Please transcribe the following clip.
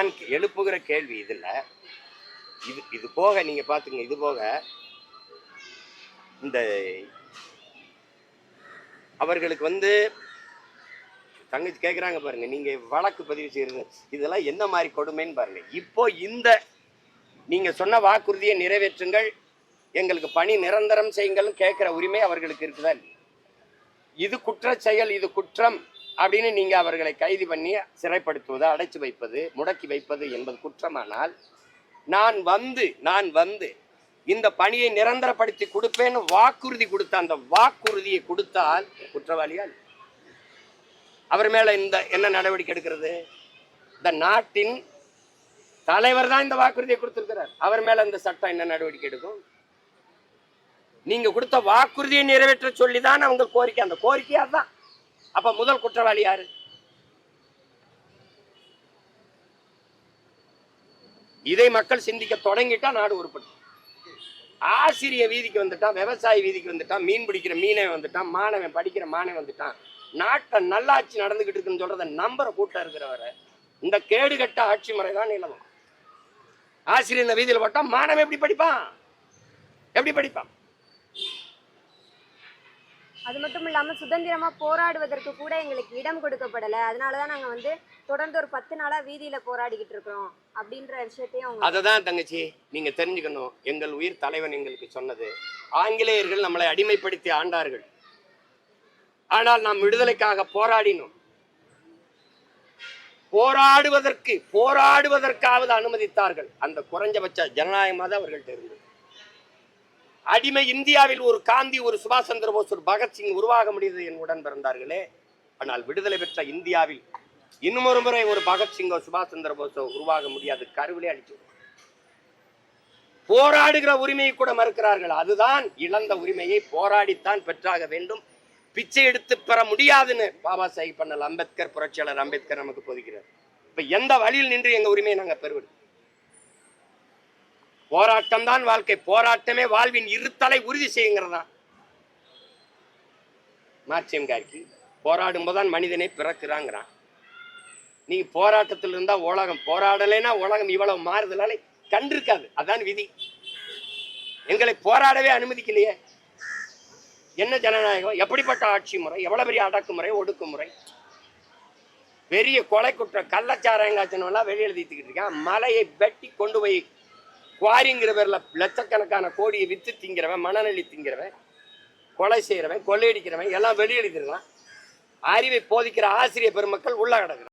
நான் எழுப்புகிற கேள்வி இதுல. இது இது போக நீங்க பார்த்துங்க இது போக இந்த அவர்களுக்கு வந்து தங்கச்சி கேட்குறாங்க பாருங்க நீங்க வழக்கு பதிவு செய்கிறது இதெல்லாம் என்ன மாதிரி கொடுமைன்னு பாருங்க. இப்போ இந்த நீங்க சொன்ன வாக்குறுதியை நிறைவேற்றுங்கள் எங்களுக்கு பணி நிரந்தரம் செய்யுங்கள்னு கேட்கிற உரிமை அவர்களுக்கு இருக்குதா இது குற்ற செயல் இது குற்றம். அப்படின்னு நீங்க அவர்களை கைது பண்ணி சிறைப்படுத்துவது அடைச்சு வைப்பது முடக்கி வைப்பது என்பது குற்றமானால் நான் வந்து நான் வந்து இந்த பணியை நிரந்தரப்படுத்தி கொடுப்பேன்னு வாக்குறுதி கொடுத்த அந்த வாக்குறுதியை கொடுத்தால் குற்றவாளியால் அவர் மேல இந்த என்ன நடவடிக்கை எடுக்கிறது? இந்த நாட்டின் தலைவர் தான் இந்த வாக்குறுதியை கொடுத்திருக்கிறார். அவர் மேல இந்த சட்டம் என்ன நடவடிக்கை எடுக்கும்? நீங்க கொடுத்த வாக்குறுதியை நிறைவேற்ற சொல்லி தான் அவங்க கோரிக்கை. அந்த கோரிக்கையா தான் அப்ப முதல் குற்றவாளி யாரு? இதை மக்கள் சிந்திக்க தொடங்கிட்டா நாடு உருப்படும். ஆசிரிய வீதிக்கு வந்துட்டான் விவசாயி வீதிக்கு வந்துட்டான் மீன் பிடிக்கிற மீனை வந்துட்டான் மாணவன் படிக்கிற மாணவன் வந்துட்டான். நாட்டை நல்லாட்சி நடந்துகிட்டு இருக்குன்னு சொல்றத நம்புற கூட்டம் இருக்கிறவரை இந்த கேடுகட்ட ஆட்சி முறை தான் நிலவும். ஆசிரியர் இந்த வீதியில் போட்டா மாணவன் எப்படி படிப்பான்? எப்படி படிப்பான்? அது மட்டும் இல்லாமல் சுதந்திரமாக போராடுவதற்கு கூட எங்களுக்கு இடம் கொடுக்கப்படலை. அதனால தான் நாங்கள் வந்து தொடர்ந்து ஒரு பத்து நாளாக வீதியில் போராடிக்கிட்டு இருக்கிறோம் அப்படின்ற விஷயத்தையும் அவங்க அதை தான் தங்கச்சி நீங்கள் தெரிஞ்சுக்கணும். எங்கள் உயிர் தலைவன் எங்களுக்கு சொன்னது. ஆங்கிலேயர்கள் நம்மளை அடிமைப்படுத்தி ஆண்டார்கள். ஆனால் நாம் விடுதலைக்காக போராடினோம். போராடுவதற்கு போராடுவதற்காவது அனுமதித்தார்கள். அந்த குறைஞ்சபட்ச ஜனநாயகமாக அவர்கள்ட்ட இருந்தது. அடிமை இந்தியாவில் ஒரு காந்தி ஒரு சுபாஷ் சந்திர போஸ் ஒரு பகத்சிங் உருவாக முடியுது என் உடன் பிறந்தார்களே ஆனால் விடுதலை பெற்ற இந்தியாவில் இன்னும் ஒரு முறை ஒரு பகத்சிங்கோ சுபாஷ் சந்திர போஸோ உருவாக முடியாது. கருவிலே அடிச்சு. போராடுகிற உரிமையை கூட மறுக்கிறார்கள். அதுதான் இழந்த உரிமையை போராடித்தான் பெற்றாக வேண்டும். பிச்சை எடுத்து பெற முடியாதுன்னு பாபா சாஹிப் பண்ணல் அம்பேத்கர் புரட்சியாளர் அம்பேத்கர் நமக்கு போதிக்கிறார். இப்ப எந்த வழியில் நின்று எங்க உரிமையை நாங்க பெறுவது? போராட்டம் தான் வாழ்க்கை. போராட்டமே வாழ்வின் இருத்தலை உறுதி செய்யுங்கிறதா மார்க்சியம் கார்கி போராடும் போதுதான் மனிதனை பிறக்கிறாங்கிறான். நீ போராட்டத்தில் இருந்தா உலகம் போராடலைன்னா உலகம் இவ்வளவு மாறுதலால கண்டிருக்காது. அதான் விதி. எங்களை போராடவே அனுமதிக்கலையே. என்ன ஜனநாயகம்? எப்படிப்பட்ட ஆட்சி முறை? எவ்வளவு பெரிய அடக்குமுறை ஒடுக்குமுறை பெரிய கொலை குற்றம் கள்ளச்சாராயங்காச்சனெல்லாம் வெளியெழுதிட்டு இருக்கான். மலையை வெட்டி கொண்டு போய் குவாரிங்கிற பேரில் லட்சக்கணக்கான கோடியை விற்று திங்கிறவன் மனநிலை திங்கிறவன் கொலை செய்கிறவன் கொள்ளையடிக்கிறவன் எல்லாம் வெளியெழுதிருக்கான் அறிவை போதிக்கிற ஆசிரியர் பெருமக்கள் உள்ள கிடக்குறான்